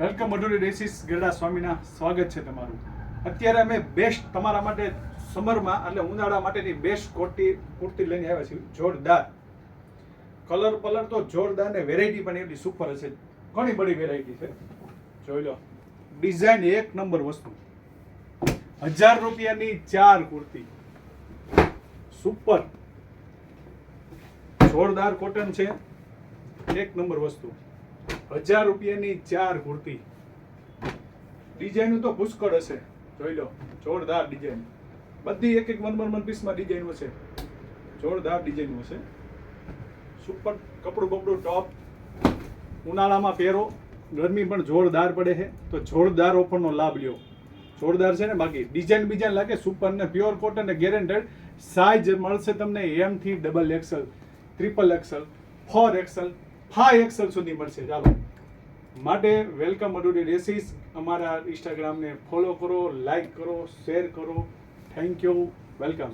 Welcome મધુરી ડેસિસ ગરડા સ્વામીના સ્વાગત છે તમારું. અત્યારે અમે બેસ્ટ તમારા માટે સમરમાં એટલે ઉનાળા માટેની બેસ્ટ કોટી, કુર્તી લઈને આવ્યા છીએ. જોરદાર. કલર પલર તો જોરદાર ને વેરાયટી પણ એટલી સુપર હશે. ઘણી બધી વેરાયટી છે. જોઈ લો. ડિઝાઇન એક નંબર વસ્તુ. હજાર રૂપિયાની ચાર કુર્તી. સુપર જોરદાર કોટન છે. એક નંબર વસ્તુ. હજાર રૂપિયાની ચાર કુર્તી. ડિઝાઇન તો પુષ્કળ હશે. જોઈ લો, જોરદાર ડિઝાઇન. બધી એક એક વન વન વન પીસમાં ડિઝાઇન હશે જોરદાર ડિઝાઇન હશે સુપર કપડું બપડું ટોપ. ઉનાળામાં પહેરો. ગરમી પણ જોરદાર પડે છે. તો જોરદાર ઓફરનો લાભ લ્યો. જોરદાર છે ને બાકી. ડિઝાઇન બીજાઇન લાગે સુપર ને પ્યોર કોટન ને ગેરેન્ટેડ સાઇઝ મળશે તમને એમ થી double axle triple axle four axle five axle સુધી મળશે. ચાલો. માટે વેલકમ અડુડી રેસીસ અમારા ઇન્સ્ટાગ્રામને ફોલો કરો લાઈક કરો શેર કરો. Thank you welcome